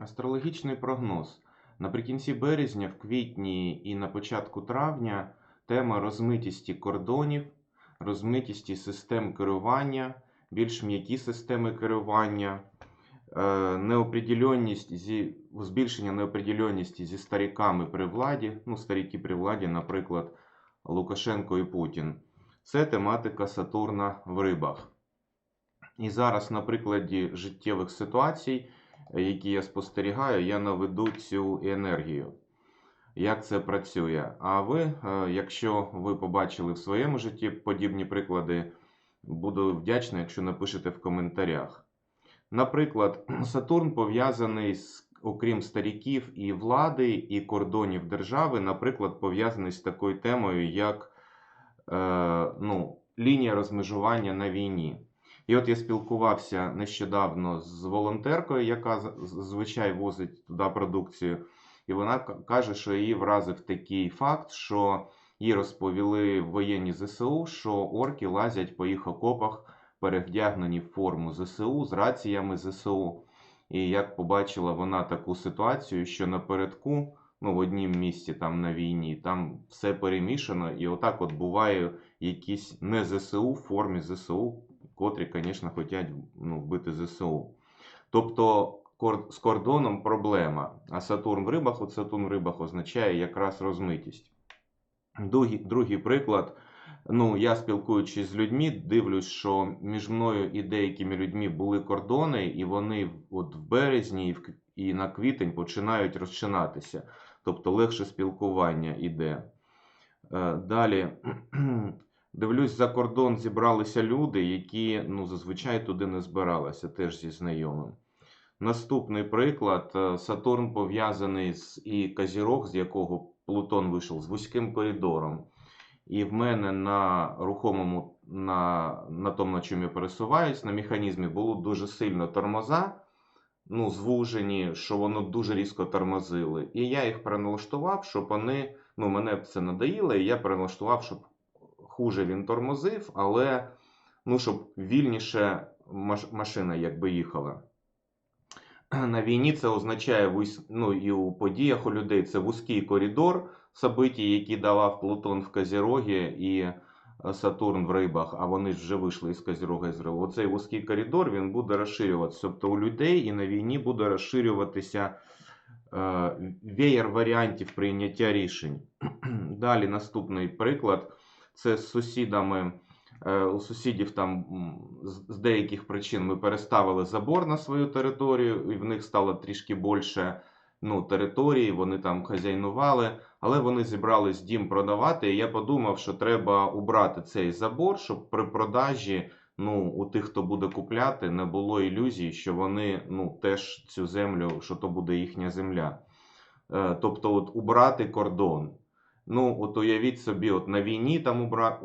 Астрологічний прогноз. Наприкінці березня, в квітні і на початку травня тема розмитісті кордонів, розмитісті систем керування, більш м'які системи керування, е, неопределенність зі, збільшення неопределенності зі старіками при владі, ну, старіки при владі, наприклад, Лукашенко і Путін. Це тематика Сатурна в рибах. І зараз на прикладі життєвих ситуацій, які я спостерігаю, я наведу цю енергію. Як це працює? А ви, е, якщо ви побачили в своєму житті подібні приклади, буду вдячний, якщо напишете в коментарях. Наприклад, Сатурн пов'язаний з, окрім старіків і влади, і кордонів держави, наприклад, пов'язаний з такою темою, як е, ну, лінія розмежування на війні. І от я спілкувався нещодавно з волонтеркою, яка з- зазвичай возить туди продукцію, і вона каже, що її вразив такий факт, що їй розповіли воєнні ЗСУ, що орки лазять по їх окопах, перевдягнені в форму ЗСУ з раціями ЗСУ. І як побачила вона таку ситуацію, що напередку, ну в однім місці там на війні, там все перемішано, і отак от буває якісь не ЗСУ в формі ЗСУ, котрі, звісно, хочуть ну, вбити ЗСУ. Тобто з кордоном проблема. А Сатурн в рибах, от Сатурн в рибах означає якраз розмитість. Другий, другий приклад. Ну, я спілкуючись з людьми, дивлюсь, що між мною і деякими людьми були кордони, і вони от в березні і, на квітень починають розчинатися. Тобто легше спілкування йде. Е, Далі дивлюсь, за кордон зібралися люди, які ну, зазвичай туди не збиралися, теж зі знайомим. Наступний приклад: е, Сатурн пов'язаний з і Казірог, з якого Плутон вийшов, з вузьким коридором. І в мене на рухомому, на, на тому, на чому я пересуваюсь, на механізмі було дуже сильно тормоза, ну, звужені, що воно дуже різко тормозили. І я їх переналаштував, щоб вони, ну, мене це надоїло, і я переналаштував, щоб хуже він тормозив, але ну, щоб вільніше машина якби їхала. На війні це означає ну, і у подіях у людей це вузький коридор событий, які давав Плутон в Козірогі і е, Сатурн в рибах, а вони ж вже вийшли із Козірога і з риб. Оцей вузький коридор він буде розширюватися. Тобто у людей і на війні буде розширюватися е, веєр варіантів прийняття рішень. Далі наступний приклад це з сусідами. Е, У сусідів там з деяких причин ми переставили забор на свою територію, і в них стало трішки більше ну, території, вони там хазяйнували, але вони зібрались дім продавати. І я подумав, що треба убрати цей забор, щоб при продажі ну, у тих, хто буде купляти, не було ілюзій, що вони ну, теж цю землю, що то буде їхня земля. Е, Тобто, от убрати кордон. Ну, от уявіть собі, от на війні там убра...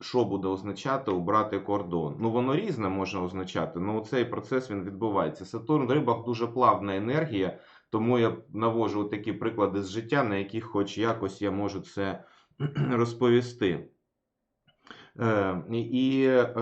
що буде означати убрати кордон. Ну, воно різне може означати, але цей процес він відбувається. Сатурн в рибах дуже плавна енергія, тому я навожу такі приклади з життя, на яких хоч якось я можу це розповісти. Е, і е,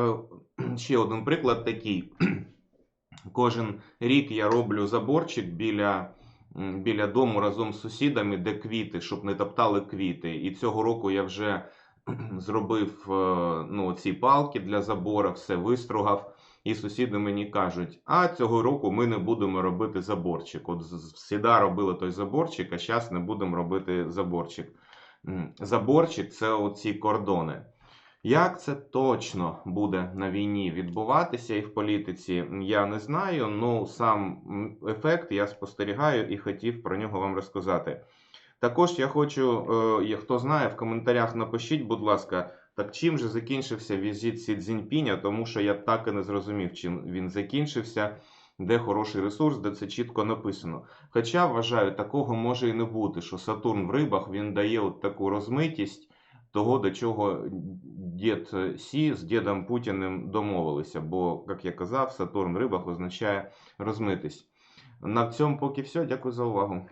ще один приклад такий. Кожен рік я роблю заборчик біля, біля дому разом з сусідами, де квіти, щоб не топтали квіти. І цього року я вже зробив е, ну, ці палки для забора, все вистругав. І сусіди мені кажуть: а цього року ми не будемо робити заборчик. От всіда робили той заборчик, а зараз не будемо робити заборчик. Заборчик це оці кордони. Як це точно буде на війні відбуватися і в політиці, я не знаю. Ну сам ефект я спостерігаю і хотів про нього вам розказати. Також я хочу, е, хто знає, в коментарях напишіть, будь ласка, так чим же закінчився візит Сі Цзіньпіня, тому що я так і не зрозумів, чим він закінчився, де хороший ресурс, де це чітко написано. Хоча вважаю, такого може і не бути, що Сатурн в рибах він дає от таку розмитість того, до чого дід Сі з дідом Путіним домовилися. Бо, як я казав, Сатурн в рибах означає розмитись. На цьому поки все. Дякую за увагу.